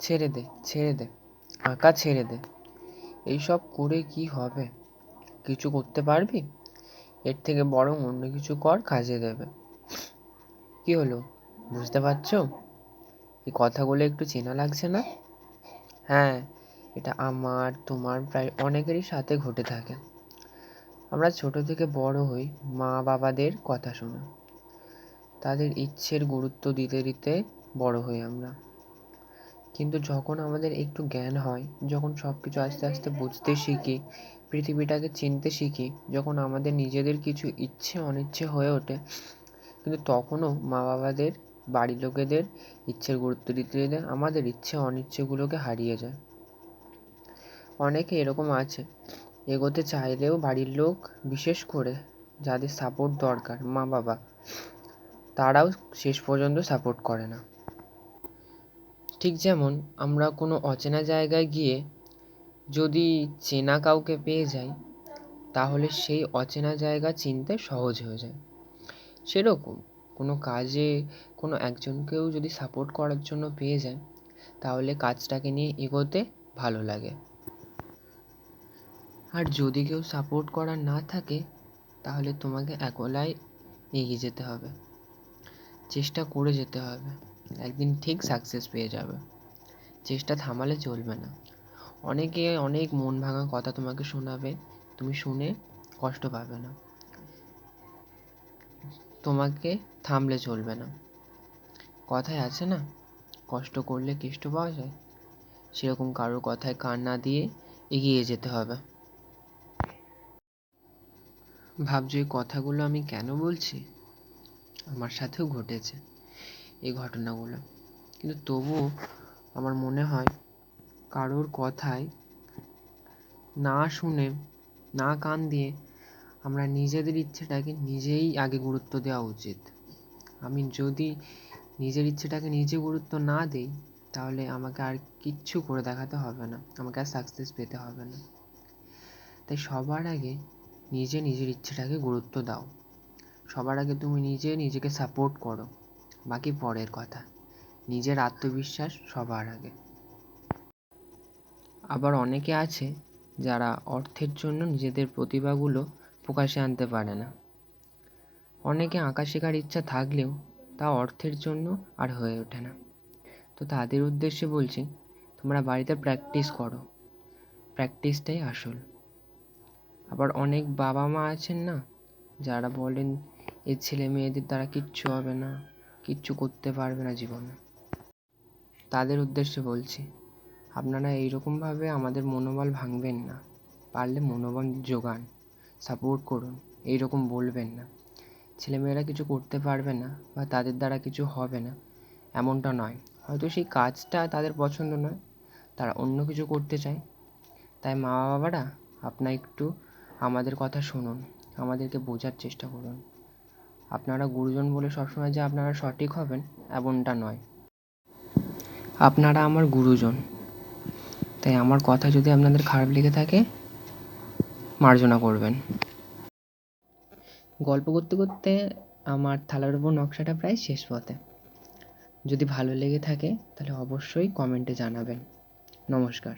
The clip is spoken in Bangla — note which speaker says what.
Speaker 1: ছেড়ে দে ছেড়ে দে, আঁকা ছেড়ে দে। এইসব করে কি হবে? কিছু করতে পারবি? এর থেকে বরং অন্য কিছু কর, কাজে দেবে। কি হলো? বুঝতে পারছ? এই কথাগুলো একটু চেনা লাগছে না? হ্যাঁ এটা আমার, তোমার প্রায় অনেকেরই সাথে ঘটে থাকে। আমরা ছোট থেকে বড় হই মা বাবাদের কথা শুনে। তাদের ইচ্ছের গুরুত্ব দিতে দিতে বড় হই আমরা। কিন্তু যখন আমাদের একটু জ্ঞান হয়, যখন সব কিছু আস্তে আস্তে বুঝতে শিখি, পৃথিবীটাকে চিনতে শিখি, যখন আমাদের নিজেদের কিছু ইচ্ছে, অনিচ্ছে হয়ে ওঠে, কিন্তু তখনও মা বাবাদের বাড়ির লোকেদের ইচ্ছের গুরুত্ব দিতে দিতে আমাদের ইচ্ছে, অনিচ্ছেগুলোকে হারিয়ে যায়। অনেকে এরকম আছে, এগোতে চাইলেও বাড়ির লোক, বিশেষ করে যাদের সাপোর্ট দরকার মা বাবা তারাও শেষ পর্যন্ত সাপোর্ট করে না। ঠিক যেমন আমরা কোনো অচেনা জায়গায় গিয়ে যদি চেনা কাউকে পেয়ে যাই, তাহলে সেই অচেনা জায়গা চিনতে সহজ হয়ে যায়। সেরকম কোনো কাজে কোনো একজনকেও যদি সাপোর্ট করার জন্য পেয়ে যায় তাহলে কাজটাকে নিয়ে এগোতে ভালো লাগে। আর যদি কেউ সাপোর্ট করার না থাকে, তাহলে তোমাকে একলাই এগিয়ে যেতে হবে। চেষ্টা করে যেতে হবে। একদিন ঠিক সাকসেস পেয়ে যাবে। চেষ্টা থামালে চলবে না। অনেকে অনেক মন ভাঙা কথা তোমাকে শোনাবে, তুমি শুনে কষ্ট পাবে না। তোমাকে থামলে চলবে না। কথায় আছে না, কষ্ট করলে কেষ্ট পাওয়া যায়। সেরকম কারোর কথায় কান না দিয়ে এগিয়ে যেতে হবে। ভাবছ এই কথাগুলো আমি কেন বলছি? আমার সাথেও ঘটেছে। এই ঘটনাগুলো। কিন্তু তবুও আমার মনে হয় কারোর কথায় না শুনে, না কান দিয়ে আমরা নিজেদের ইচ্ছেটাকে নিজেই আগে গুরুত্ব দেওয়া উচিত। আমি যদি নিজের ইচ্ছেটাকে নিজে গুরুত্ব না দিই, তাহলে আমাকে আর কিচ্ছু করে দেখাতে হবে না। আমাকে আর সাকসেস পেতে হবে না। তাই সবার আগে নিজে নিজের ইচ্ছেটাকে গুরুত্ব দাও। সবার আগে তুমি নিজে নিজেকে সাপোর্ট করো। বাকি পরের কথা। নিজের আত্মবিশ্বাস সবার আগে। আবার অনেকে আছে যারা অর্থের জন্য নিজেদের প্রতিভাগুলো প্রকাশে আনতে পারে না। অনেকে আঁকা শেখার ইচ্ছা থাকলেও তা অর্থের জন্য আর হয়ে ওঠে না। তো তাদের উদ্দেশ্যে বলছি, তোমরা বাড়িতে প্র্যাকটিস করো। প্র্যাকটিসটাই আসল। আবার অনেক বাবা মা আছেন না, যারা বলেন, এ ছেলে মেয়েদের দ্বারা কিচ্ছু হবে না। কিচ্ছু করতে পারবে না জীবনে। তাদের উদ্দেশ্যে বলছি, আপনারা এইরকমভাবে আমাদের মনোবল ভাঙবেন না। পারলে মনোবল জোগান সাপোর্ট করুন, এইরকম বলবেন না। ছেলেমেয়েরা কিছু করতে পারবে না বা তাদের দ্বারা কিছু হবে না, এমনটা নয়। হয়তো সেই কাজটা তাদের পছন্দ নয়, তারা অন্য কিছু করতে চায়। তাই মা বাবারা আপনার একটু আমাদের কথা শুনুন, আমাদেরকে বোঝার চেষ্টা করুন। আপনারা গুরুজন বলে সবসময় যে আপনারা সঠিক হবেন, এমনটা নয়। আপনারা আমার গুরুজন। তাই আমার কথা যদি আপনাদের খারাপ লেগে থাকে, মার্জনা করবেন। গল্প করতে করতে আমার থালার উপর নকশাটা প্রায় শেষ পথে। যদি ভালো লেগে থাকে, তাহলে অবশ্যই কমেন্টে জানাবেন। নমস্কার।